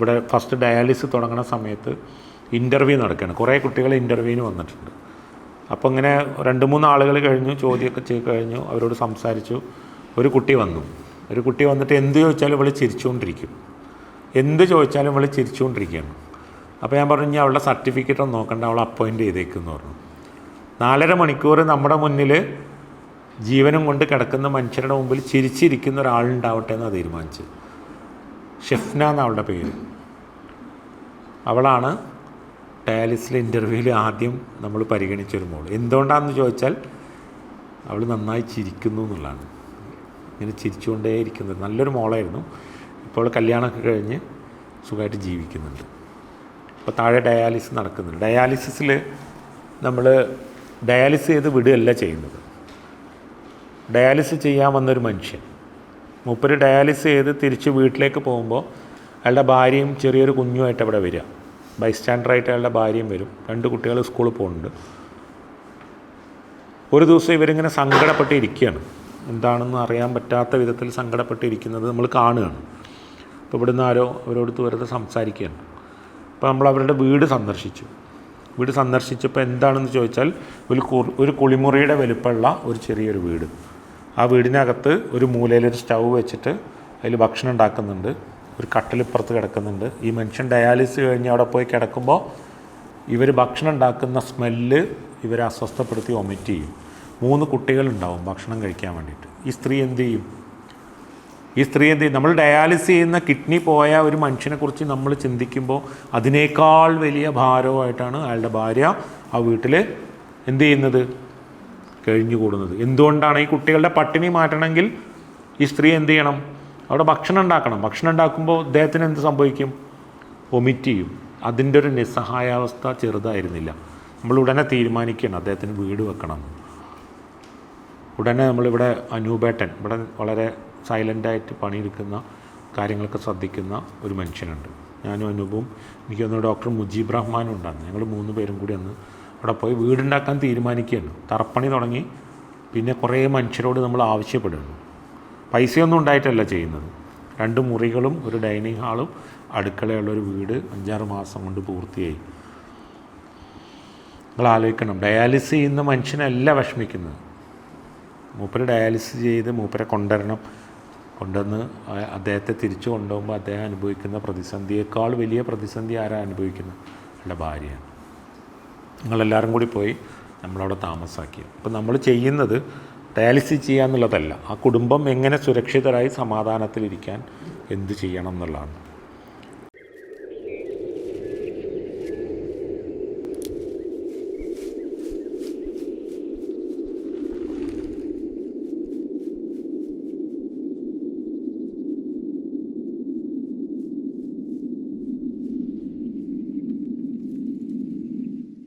ഇവിടെ first dialysis തുടങ്ങുന്ന സമയത്ത് ഇന്റർവ്യൂ നടക്കുകയാണ് കുറേ കുട്ടികൾ ഇന്റർവ്യൂവിന് വന്നിട്ടുണ്ട്. അപ്പോൾ ഇങ്ങനെ രണ്ട് മൂന്ന് ആളുകൾ കഴിഞ്ഞു ചോദ്യമൊക്കെ ചെയ്ത് കഴിഞ്ഞു. അവരോട് സംസാരിച്ചു. ഒരു കുട്ടി വന്നു. ഒരു കുട്ടി വന്നിട്ട് എന്ത് ചോദിച്ചാലും ഇവൾ ചിരിച്ചുകൊണ്ടിരിക്കും എന്ത് ചോദിച്ചാലും ഇവൾ ചിരിച്ചുകൊണ്ടിരിക്കുകയാണ് അപ്പോൾ ഞാൻ പറഞ്ഞു ഇനി അവളുടെ സർട്ടിഫിക്കറ്റ് ഒന്ന് നോക്കണ്ട. അവൾ അപ്പോയിന്റ് ചെയ്തേക്കെന്ന് പറഞ്ഞു. നാലര മണിക്കൂർ നമ്മുടെ മുന്നിൽ ജീവനും കൊണ്ട് കിടക്കുന്ന മനുഷ്യരുടെ മുമ്പിൽ ചിരിച്ചിരിക്കുന്ന ഒരാളുണ്ടാവട്ടെ എന്നാണ് തീരുമാനിച്ചത്. ഷെഫ്ന എന്നവളുടെ പേര്. അവളാണ് ടാലിസിലെ ഇന്റർവ്യൂവിൽ ആദ്യം നമ്മൾ പരിഗണിച്ചൊരു മോൾ എന്തുകൊണ്ടാണെന്ന് ചോദിച്ചാൽ അവൾ നന്നായി ചിരിക്കുന്നു എന്നുള്ളതാണ്. ഇങ്ങനെ ചിരിച്ചുകൊണ്ടേ ഇരിക്കുന്നത്. നല്ലൊരു മോളായിരുന്നു. ഇപ്പോൾ കല്യാണമൊക്കെ കഴിഞ്ഞ് സുഖമായിട്ട് ജീവിക്കുന്നുണ്ട്. അപ്പോൾ താഴെ ഡയാലിസിസ് നടക്കുന്നുണ്ട്. ഡയാലിസിസിൽ നമ്മൾ ഡയാലിസിസ് ചെയ്ത് വിടുകയല്ല ചെയ്യുന്നത്. ഡയാലിസിസ് ചെയ്യാൻ വന്നൊരു മനുഷ്യൻ. മൂപ്പര് ഡയാലിസിസ് ചെയ്ത് തിരിച്ച് വീട്ടിലേക്ക് പോകുമ്പോൾ അയാളുടെ ഭാര്യയും ചെറിയൊരു കുഞ്ഞുമായിട്ട് അവിടെ വരിക. ബൈസ്റ്റാൻഡറായിട്ട് അയാളുടെ ഭാര്യയും വരും. രണ്ട് കുട്ടികൾ സ്കൂളിൽ പോകുന്നുണ്ട്. ഒരു ദിവസം ഇവരിങ്ങനെ സങ്കടപ്പെട്ടിരിക്കുകയാണ്. എന്താണെന്ന് അറിയാൻ പറ്റാത്ത വിധത്തിൽ സങ്കടപ്പെട്ടിരിക്കുന്നത് നമ്മൾ കാണുകയാണ്. അപ്പോൾ ഇവിടുന്ന് ആരോ അവരോട് വെറുതെ സംസാരിക്കുകയാണ്. അപ്പോൾ നമ്മൾ അവരുടെ വീട് സന്ദർശിച്ചു. വീട് സന്ദർശിച്ചപ്പോൾ എന്താണെന്ന് ചോദിച്ചാൽ ഒരു ഒരു കുളിമുറിയുടെ വലുപ്പമുള്ള ഒരു ചെറിയൊരു വീട്. ആ വീടിനകത്ത് ഒരു മൂലയിലൊരു സ്റ്റൗ വെച്ചിട്ട് അതിൽ ഭക്ഷണം ഉണ്ടാക്കുന്നുണ്ട്. ഒരു കട്ടിലിപ്പുറത്ത് കിടക്കുന്നുണ്ട്. ഈ മനുഷ്യൻ ഡയാലിസിസ് കഴിഞ്ഞ് അവിടെ പോയി കിടക്കുമ്പോൾ ഇവർ ഭക്ഷണം ഉണ്ടാക്കുന്ന സ്മെല്ല് ഇവരെ അസ്വസ്ഥപ്പെടുത്തി ഒമിറ്റ് ചെയ്യും. മൂന്ന് കുട്ടികളുണ്ടാവും ഭക്ഷണം കഴിക്കാൻ വേണ്ടിയിട്ട്. ഈ സ്ത്രീ എന്ത് ചെയ്യും? ഈ സ്ത്രീ എന്ത് ചെയ്യും? നമ്മൾ ഡയാലിസിസ് ചെയ്യുന്ന കിഡ്നി പോയ ഒരു മനുഷ്യനെക്കുറിച്ച് നമ്മൾ ചിന്തിക്കുമ്പോൾ അതിനേക്കാൾ വലിയ ഭാരവുമായിട്ടാണ് അയാളുടെ ഭാര്യ ആ വീട്ടിൽ എന്ത് ചെയ്യുന്നത്? കഴിഞ്ഞുകൂടുന്നത്. എന്തുകൊണ്ടാണ് ഈ കുട്ടികളുടെ പട്ടിണി മാറ്റണമെങ്കിൽ ഈ സ്ത്രീ എന്ത് ചെയ്യണം? അവിടെ ഭക്ഷണം ഉണ്ടാക്കണം. ഭക്ഷണം ഉണ്ടാക്കുമ്പോൾ അദ്ദേഹത്തിന് എന്ത് സംഭവിക്കും? ഒമിറ്റ് ചെയ്യും. അതിന്റെ ഒരു നിസ്സഹായാവസ്ഥ ചെറുതായിരുന്നില്ല. നമ്മൾ ഉടനെ തീരുമാനിക്കണം അദ്ദേഹത്തിന് വീട് വെക്കണം. ഉടനെ നമ്മളിവിടെ അനൂപേട്ടൻ ഇവിടെ വളരെ സൈലന്റായിട്ട് പണിയെടുക്കുന്ന കാര്യങ്ങളൊക്കെ ശ്രദ്ധിക്കുന്ന ഒരു മനുഷ്യനുണ്ട്. ഞാനും അനൂപും എനിക്ക് തോന്നുന്നു ഡോക്ടർ മുജീബ് റഹ്മാനും ഉണ്ടായിരുന്നു ഞങ്ങൾ മൂന്ന് പേരും കൂടി അന്ന് അവിടെ പോയി വീടുണ്ടാക്കാൻ തീരുമാനിക്കുകയാണ്. തറപ്പണി തുടങ്ങി. പിന്നെ കുറേ മനുഷ്യരോട് നമ്മൾ ആവശ്യപ്പെടുന്നു. പൈസയൊന്നും ഉണ്ടായിട്ടല്ല ചെയ്യുന്നത്. രണ്ട് മുറികളും ഒരു ഡൈനിങ് ഹാളും അടുക്കളയുള്ളൊരു വീട് അഞ്ചാറ് മാസം കൊണ്ട് പൂർത്തിയായി. നിങ്ങൾ ആലോചിക്കണം ഡയാലിസിസ് ചെയ്യുന്ന മനുഷ്യനല്ല വിഷമിക്കുന്നത്. മൂപ്പര് ഡയാലിസിസ് ചെയ്ത് മൂപ്പരെ കൊണ്ടുവരണം. കൊണ്ടുവന്ന് അദ്ദേഹത്തെ തിരിച്ചു കൊണ്ടുപോകുമ്പോൾ അദ്ദേഹം അനുഭവിക്കുന്ന പ്രതിസന്ധിയേക്കാൾ വലിയ പ്രതിസന്ധി ആരാ അനുഭവിക്കുന്നത്? അയാളുടെ ഭാര്യയാണ്. നിങ്ങളെല്ലാവരും കൂടി പോയി നമ്മളവിടെ താമസാക്കി അപ്പം നമ്മൾ ചെയ്യുന്നത് ഡയാലിസിസ് ചെയ്യുക എന്നുള്ളതല്ല ആ കുടുംബം എങ്ങനെ സുരക്ഷിതരായി സമാധാനത്തിലിരിക്കാൻ എന്ത് ചെയ്യണം എന്നുള്ളതാണ്.